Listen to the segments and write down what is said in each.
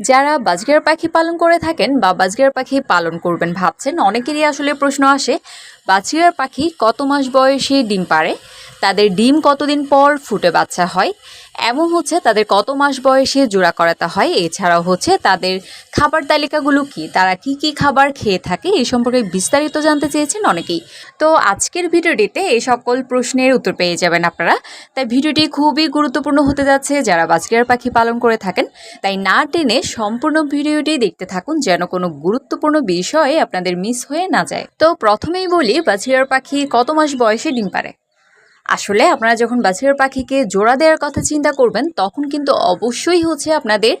যারা বাজগের পাখি পালন করে থাকেন বা বাজগের পাখি পালন করবেন ভাবছেন, অনেকেরই আসলে প্রশ্ন আসে, বাজগের পাখি কত মাস বয়সে, ডিম পারে তাদের ডিম কতদিন পর ফুটে বাচ্চা হয়, এমন হচ্ছে তাদের কত মাস বয়সে জোড়া করাতে হয়, এছাড়াও হচ্ছে তাদের খাবার তালিকাগুলো কি, তারা কি কি খাবার খেয়ে থাকে এই সম্পর্কে বিস্তারিত জানতে চেয়েছেন অনেকেই। তো আজকের ভিডিওটিতে এই সকল প্রশ্নের উত্তর পেয়ে যাবেন আপনারা। তাই ভিডিওটি খুবই গুরুত্বপূর্ণ হতে যাচ্ছে, যারা বাজগের পাখি পালন করে থাকেন, তাই না টেনে সম্পূর্ণ ভিডিওটি দেখতে থাকুন, যেন কোনো গুরুত্বপূর্ণ বিষয়ে আপনাদের মিস হয়ে না যায়। তো প্রথমেই বলি বাজগের পাখি কত মাস বয়সে ডিম পারে আসলে আপনারা যখন বাছুরের পাখিকে জোড়া দেওয়ার কথা চিন্তা করবেন, তখন কিন্তু অবশ্যই হচ্ছে আপনাদের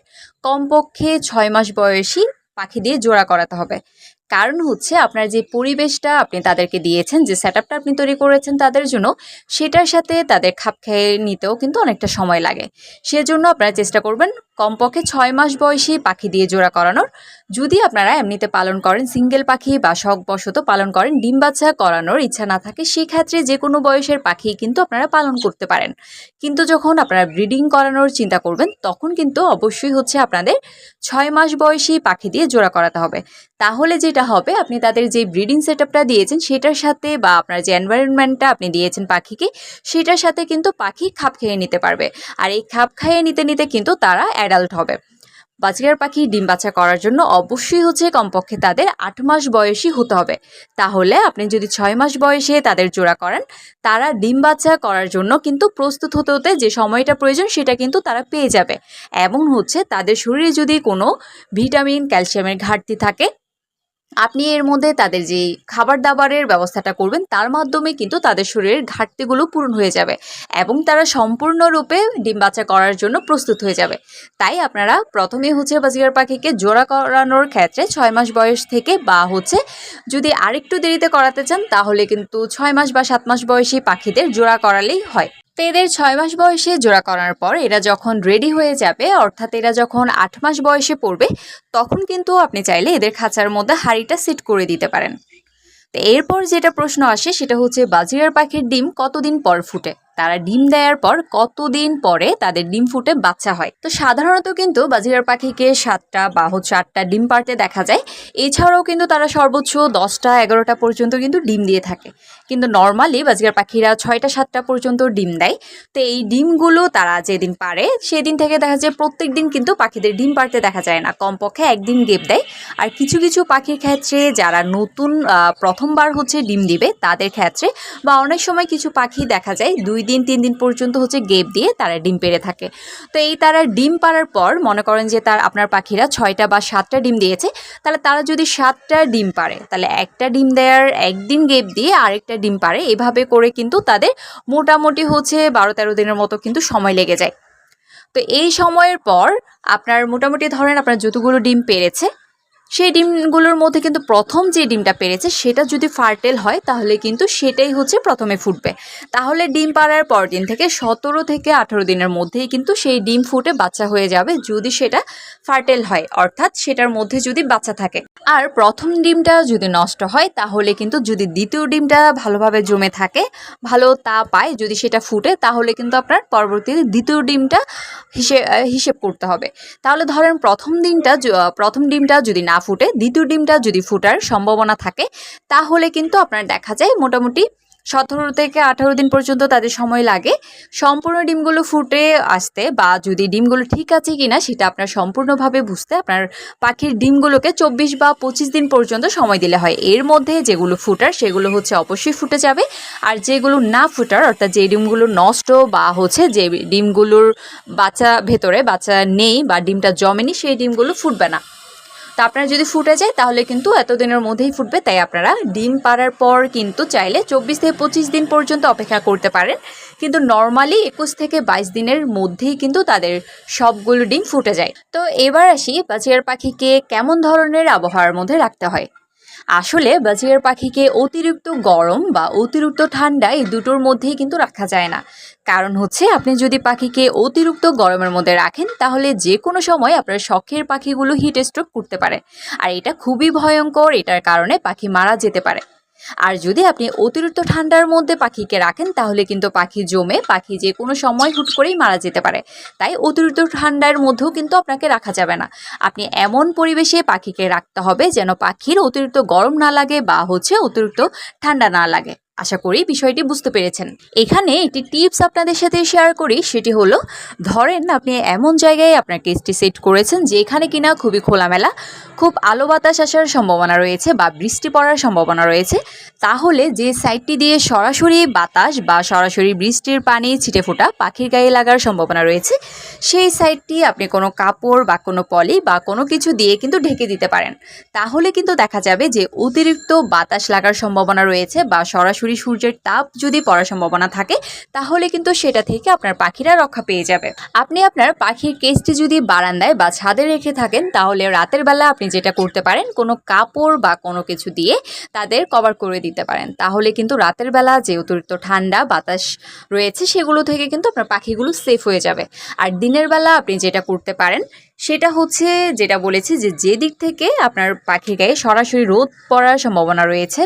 কমপক্ষে ছয় মাস বয়সী পাখি দিয়ে জোড়া করাতে হবে। কারণ হচ্ছে আপনার যে পরিবেশটা আপনি তাদেরকে দিয়েছেন, যে সেট আপনি তৈরি করেছেন তাদের জন্য, সেটার সাথে তাদের খাপ খেয়ে নিতেও কিন্তু অনেকটা সময় লাগে। সেজন্য আপনারা চেষ্টা করবেন কমপক্ষে ছয় মাস বয়সী পাখি দিয়ে জোড়া করানোর। যদি আপনারা এমনিতে পালন করেন সিঙ্গেল পাখি বা শখবশত পালন করেন, ডিম বাচ্চা করানোর ইচ্ছা না থাকে, সেক্ষেত্রে যে কোনো বয়সের পাখি কিন্তু আপনারা পালন করতে পারেন। কিন্তু যখন আপনারা ব্রিডিং করানোর চিন্তা করবেন, তখন কিন্তু অবশ্যই হচ্ছে আপনাদের ছয় মাস বয়সী পাখি দিয়ে জোড়া করাতে হবে। তাহলে যেটা হবে, আপনি তাদের যে ব্রিডিং সেট দিয়েছেন, সেটার সাথে বা আপনার যে এনভায়রনমেন্টটা আপনি দিয়েছেন পাখিকে, সেটার সাথে কিন্তু পাখি খাপ খেয়ে নিতে পারবে। আর এই খাপ খাইয়ে নিতে নিতে কিন্তু তারা অ্যাডাল্ট হবে। বাজগার পাখি ডিম বাচ্চা করার জন্য অবশ্যই হচ্ছে কমপক্ষে তাদের আট মাস বয়সী হতে হবে। তাহলে আপনি যদি ছয় মাস বয়সে তাদের জোড়া করান, তারা ডিম বাচ্চা করার জন্য কিন্তু প্রস্তুত হতে হতে যে সময়টা প্রয়োজন, সেটা কিন্তু তারা পেয়ে যাবে। এমন হচ্ছে তাদের শরীরে যদি কোনো ভিটামিন, ক্যালসিয়ামের ঘাটতি থাকে আপনি এর মধ্যে তাদের যে খাবার দাবারের ব্যবস্থাটা করবেন, তার মাধ্যমে কিন্তু তাদের শরীরের ঘাটতিগুলো পূরণ হয়ে যাবে এবং তারা সম্পূর্ণরূপে ডিম বাচ্চা করার জন্য প্রস্তুত হয়ে যাবে। তাই আপনারা প্রথমে হচ্ছে বাজিগার পাখিকে জোড়া করানোর ক্ষেত্রে ছয় মাস বয়স থেকে বা হচ্ছে যদি আরেকটু দেরিতে করাতে চান, তাহলে কিন্তু ছয় মাস বা সাত মাস বয়সী পাখিদের জোড়া করালেই হয়। তো এদের ছয় মাস বয়সে জোড়া করার পর এরা যখন রেডি হয়ে যাবে, অর্থাৎ এরা যখন আট মাস বয়সে পড়বে, তখন কিন্তু আপনি চাইলে এদের খাঁচার মধ্যে হাড়িটা সেট করে দিতে পারেন। তো এরপর যেটা প্রশ্ন আসে, সেটা হচ্ছে বাজিরার পাখির ডিম কতদিন পর ফুটে? তারা ডিম দেওয়ার পর কতদিন পরে তাদের ডিম ফুটে বাচ্চা হয়। তো সাধারণত কিন্তু বাজিরার পাখিকে সাতটা বা হচ্ছে আটটা ডিম পারতে দেখা যায়। এছাড়াও কিন্তু তারা সর্বোচ্চ দশটা, এগারোটা পর্যন্ত কিন্তু ডিম দিয়ে থাকে। কিন্তু নর্মালি বাজিরার পাখিরা ছয়টা, সাতটা পর্যন্ত ডিম দেয়। তো এই ডিমগুলো তারা যেদিন পারে সেদিন থেকে দেখা যায় প্রত্যেক দিন কিন্তু পাখিদের ডিম পারতে দেখা যায় না। কমপক্ষে একদিন গেপ দেয়। আর কিছু কিছু পাখির ক্ষেত্রে যারা নতুন প্রথমবার হচ্ছে ডিম দিবে, তাদের ক্ষেত্রে বা অনেক সময় কিছু পাখি দেখা যায় দুই দিন, তিন দিন পর্যন্ত হচ্ছে গেপ দিয়ে তারা ডিম পেড়ে থাকে। তো এই তারা ডিম পাড়ার পর মনে করেন যে তার আপনার পাখিরা ছয়টা বা সাতটা ডিম দিয়েছে, তাহলে তারা যদি সাতটা ডিম পারে তাহলে একটা ডিম দেওয়ার একদিন গেপ দিয়ে আরেকটা ডিম পারে এভাবে করে কিন্তু তাদের মোটামুটি হচ্ছে বারো তেরো দিনের মতো কিন্তু সময় লেগে যায়। তো এই সময়ের পর আপনার মোটামুটি ধরেন আপনার যতগুলো ডিম পেরেছে সেই ডিমগুলোর মধ্যে কিন্তু প্রথম যে ডিমটা পেরেছে সেটা যদি ফার্টেল হয়, তাহলে কিন্তু সেটাই হচ্ছে প্রথমে ফুটবে। তাহলে ডিম পাড়ার পর দিন থেকে সতেরো থেকে আঠেরো দিনের মধ্যেই কিন্তু সেই ডিম ফুটে বাচ্চা হয়ে যাবে যদি সেটা ফার্টেল হয়, অর্থাৎ সেটার মধ্যে যদি বাচ্চা থাকে। আর প্রথম ডিমটা যদি নষ্ট হয়, তাহলে কিন্তু যদি দ্বিতীয় ডিমটা ভালোভাবে জমে থাকে, ভালো তা পায় যদি সেটা ফুটে, তাহলে কিন্তু আপনার পরবর্তীতে দ্বিতীয় ডিমটা হিসেব হিসেব করতে হবে। তাহলে ধরেন প্রথম দিনটা প্রথম ডিমটা যদি না ফুটে। দ্বিতীয় ডিমটা যদি ফুটার সম্ভাবনা থাকে, তাহলে কিন্তু আপনার দেখা যায় মোটামুটি সতেরো থেকে আঠারো দিন পর্যন্ত তাদের সময় লাগে। সম্পূর্ণ ডিমগুলো ফুটে আসতে বা যদি ডিমগুলো ঠিক আছে কি না সেটা আপনার সম্পূর্ণভাবে বুঝতে আপনার পাখির ডিমগুলোকে চব্বিশ বা পঁচিশ দিন পর্যন্ত সময় দিলে হয়। এর মধ্যে যেগুলো ফুটার, সেগুলো হচ্ছে অবশ্যই ফুটে যাবে। আর যেগুলো না ফুটার, অর্থাৎ যে ডিমগুলো নষ্ট বা হচ্ছে যে ডিমগুলোর বাচ্চা ভেতরে বাচ্চা নেই বা ডিমটা জমেনি, সেই ডিমগুলো ফুটবে না। তা আপনারা যদি ফুটে যায়, তাহলে কিন্তু এতদিনের মধ্যেই ফুটবে। তাই আপনারা ডিম পাড়ার পর কিন্তু চাইলে চব্বিশ থেকে পঁচিশ দিন পর্যন্ত অপেক্ষা করতে পারেন। কিন্তু নর্মালি একুশ থেকে বাইশ দিনের মধ্যেই কিন্তু তাদের সবগুলো ডিম ফুটে যায়। তো এবার আসি বাচিয়ার পাখিকে কেমন ধরনের আবহাওয়ার মধ্যে রাখতে হয়? আসলে বাজিয়ার পাখিকে অতিরিক্ত গরম বা অতিরিক্ত ঠান্ডা এই দুটোর মধ্যেই কিন্তু রাখা যায় না। কারণ হচ্ছে আপনি যদি পাখিকে অতিরিক্ত গরমের মধ্যে রাখেন, তাহলে যে কোনো সময় আপনার শখের পাখিগুলো হিট স্ট্রোক করতে পারে। আর এটা খুবই ভয়ঙ্কর, এটার কারণে পাখি মারা যেতে পারে। আর যদি আপনি অতিরিক্ত ঠান্ডার মধ্যে পাখিকে রাখেন, তাহলে কিন্তু পাখি জমে পাখি যে কোনো সময় হুট করেই মারা যেতে পারে। তাই অতিরিক্ত ঠান্ডার মধ্যেও কিন্তু আপনাকে রাখা যাবে না। আপনি এমন পরিবেশে পাখিকে রাখতে হবে যেন পাখির অতিরিক্ত গরম না লাগে বা হচ্ছে অতিরিক্ত ঠান্ডা না লাগে। আশা করি বিষয়টি বুঝতে পেরেছেন। এখানে একটি টিপস আপনাদের সাথে শেয়ার করি, সেটি হলো, ধরেন আপনি এমন জায়গায় আপনার কেসটি সেট করেছেন যেখানে কিনা খুবই খোলামেলা, খুব আলো বাতাস আসার সম্ভাবনা রয়েছে বা বৃষ্টি পড়ার সম্ভাবনা রয়েছে, তাহলে যে সাইডটি দিয়ে সরাসরি বাতাস বা সরাসরি বৃষ্টির পানি ছিটে ফোটা পাখির গায়ে লাগার সম্ভাবনা রয়েছে, সেই সাইডটি আপনি কোনো কাপড় বা কোনো পলি বা কোনো কিছু দিয়ে কিন্তু ঢেকে দিতে পারেন। তাহলে কিন্তু দেখা যাবে যে অতিরিক্ত বাতাস লাগার সম্ভাবনা রয়েছে বা সরাসরি সূর্যের তাপ যদি পড়ার সম্ভাবনা থাকে, তাহলে কিন্তু সেটা থেকে আপনার পাখিরা রক্ষা পেয়ে যাবে। আপনি আপনার পাখির কেসটি যদি বারান্দায় বা ছাদে রেখে থাকেন, তাহলে রাতের বেলা আপনি যেটা করতে পারেন, কোনো কাপড় বা কোনো কিছু দিয়ে তাদের কভার করে দিতে পারেন। তাহলে কিন্তু রাতের বেলা যে অতিরিক্ত ঠান্ডা, বাতাস রয়েছে, সেগুলো থেকে কিন্তু আপনার পাখিগুলো সেফ হয়ে যাবে। আর দিনের বেলা আপনি যেটা করতে পারেন, সেটা হচ্ছে যেটা বলেছি যে যে দিক থেকে আপনার পাখির গায়ে সরাসরি রোদ পড়ার সম্ভাবনা রয়েছে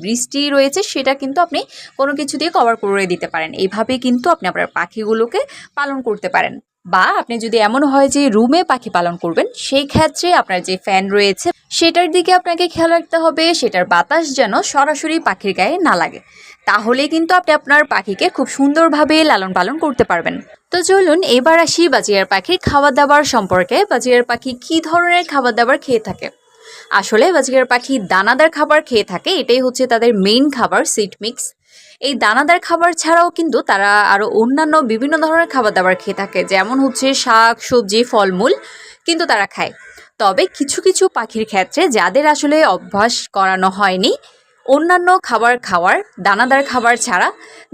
বৃষ্টি রয়েছে সেটা কিন্তু আপনি কোনো কিছু দিয়ে কভার করে দিতে পারেন। এইভাবে কিন্তু আপনি আপনার পাখিগুলোকে পালন করতে পারেন। বা আপনি যদি এমন হয় যে রুমে পাখি পালন করবেন, সেই ক্ষেত্রে আপনার যে ফ্যান রয়েছে, সেটার দিকে আপনাকে খেয়াল রাখতে হবে, সেটার বাতাস যেন সরাসরি পাখির গায়ে না লাগে। তাহলে কিন্তু আপনি আপনার পাখিকে খুব সুন্দরভাবে লালন পালন করতে পারবেন। তো চলুন এবার আসি বাজিয়ার পাখির খাবার দাবার সম্পর্কে। বাজিয়ার পাখি কী ধরনের খাবার দাবার খেয়ে থাকে? আসলে বাজিকার পাখি দানাদার খাবার খেয়ে থাকে, এটাই হচ্ছে তাদের মেইন খাবার সিট মিক্স এই দানাদার খাবার ছাড়াও কিন্তু তারা আরও অন্যান্য বিভিন্ন ধরনের খাবার দাবার খেয়ে থাকে, যেমন হচ্ছে শাক, সবজি, ফলমূল কিন্তু তারা খায়। তবে কিছু কিছু পাখির ক্ষেত্রে যাদের আসলে অভ্যাস করানো হয়নি, অন্যান্য খাবার খাওয়ার, দানাদার খাবার ছাড়া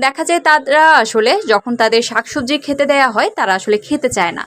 দেখা যায় তারা আসলে যখন তাদের শাকসবজি খেতে দেয়া হয়, তারা আসলে খেতে চায় না।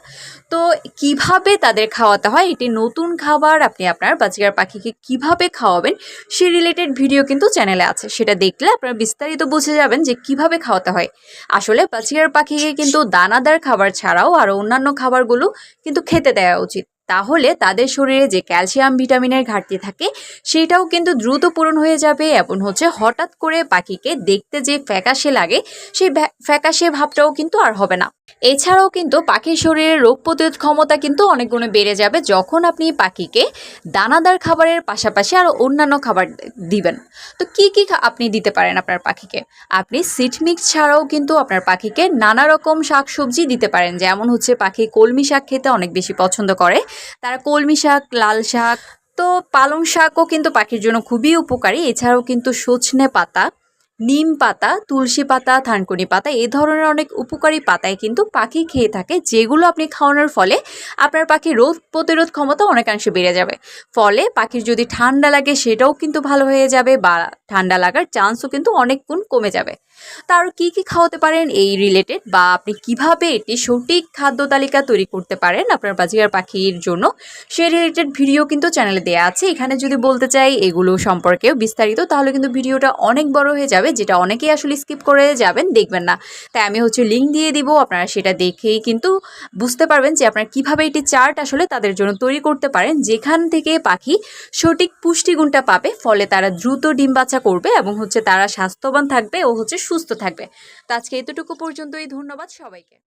তো কীভাবে তাদের খাওয়াতে হয়? এটি নতুন খাবার, আপনি আপনার বাজিকার পাখিকে কীভাবে খাওয়াবেন, সে রিলেটেড ভিডিও কিন্তু চ্যানেলে আছে। সেটা দেখলে আপনারা বিস্তারিত বুঝে যাবেন যে কীভাবে খাওয়াতে হয়। আসলে বাজিকার পাখিকে কিন্তু দানাদার খাবার ছাড়াও আরও অন্যান্য খাবারগুলো কিন্তু খেতে দেওয়া উচিত। তাহলে তাদের শরীরে যে ক্যালসিয়াম ভিটামিনের ঘাটতি থাকে, সেটাও কিন্তু দ্রুত পূরণ হয়ে যাবে এবং হচ্ছে হঠাৎ করে পাখিকে দেখতে যে ফ্যাকাশে লাগে, সেই ফ্যাকাশে ভাবটাও কিন্তু আর হবে না। এছাড়াও কিন্তু পাখির শরীরের রোগ প্রতিরোধ ক্ষমতা কিন্তু অনেক গুণে বেড়ে যাবে যখন আপনি পাখিকে দানাদার খাবারের পাশাপাশি আরও অন্যান্য খাবার দিবেন। তো কি কি আপনি দিতে পারেন আপনার পাখিকে? আপনি সিট মিক্স ছাড়াও কিন্তু আপনার পাখিকে নানা রকম শাকসবজি দিতে পারেন। যেমন হচ্ছে পাখি কলমি শাক খেতে অনেক বেশি পছন্দ করে। তারা কলমি শাক, লাল শাক, তো পালং শাকও কিন্তু পাখির জন্য খুবই উপকারী। এছাড়াও কিন্তু সজনে পাতা নিম পাতা, তুলসী পাতা, থানকুনি পাতা, এই ধরনের অনেক উপকারী পাতায় কিন্তু পাখি খেয়ে থাকে, যেগুলো আপনি খাওয়ানোর ফলে আপনার পাখির রোগ প্রতিরোধ ক্ষমতা অনেকাংশে বেড়ে যাবে। ফলে পাখির যদি ঠান্ডা লাগে, সেটাও কিন্তু ভালো হয়ে যাবে বা ঠান্ডা লাগার চান্সও কিন্তু অনেক গুণ কমে যাবে। তার কি কি খাওয়াতে পারেন এই রিলেটেড বা আপনি কীভাবে এটি সঠিক খাদ্য তালিকা তৈরি করতে পারেন আপনার বাজিকার পাখির জন্য, সে রিলেটেড ভিডিও কিন্তু চ্যানেলে দেওয়া আছে। এখানে যদি বলতে চাই এগুলো সম্পর্কেও বিস্তারিত, তাহলে কিন্তু ভিডিওটা অনেক বড় হয়ে যাবে। যেটা অনেকেই আসলে স্কিপ করে যাবেন, দেখবেন না। তাই আমি হচ্ছে লিঙ্ক দিয়ে দিব, আপনারা সেটা দেখেই কিন্তু বুঝতে পারবেন যে আপনারা কীভাবে এটি চার্ট আসলে তাদের জন্য তৈরি করতে পারেন। যেখান থেকে পাখি সঠিক পুষ্টিগুণটা পাবে, ফলে তারা দ্রুত ডিম বাচ্চা করবে এবং হচ্ছে তারা স্বাস্থ্যবান থাকবে ও হচ্ছে সুস্থ থাকবে। তো আজকে এতটুকু পর্যন্তই, ধন্যবাদ সবাইকে।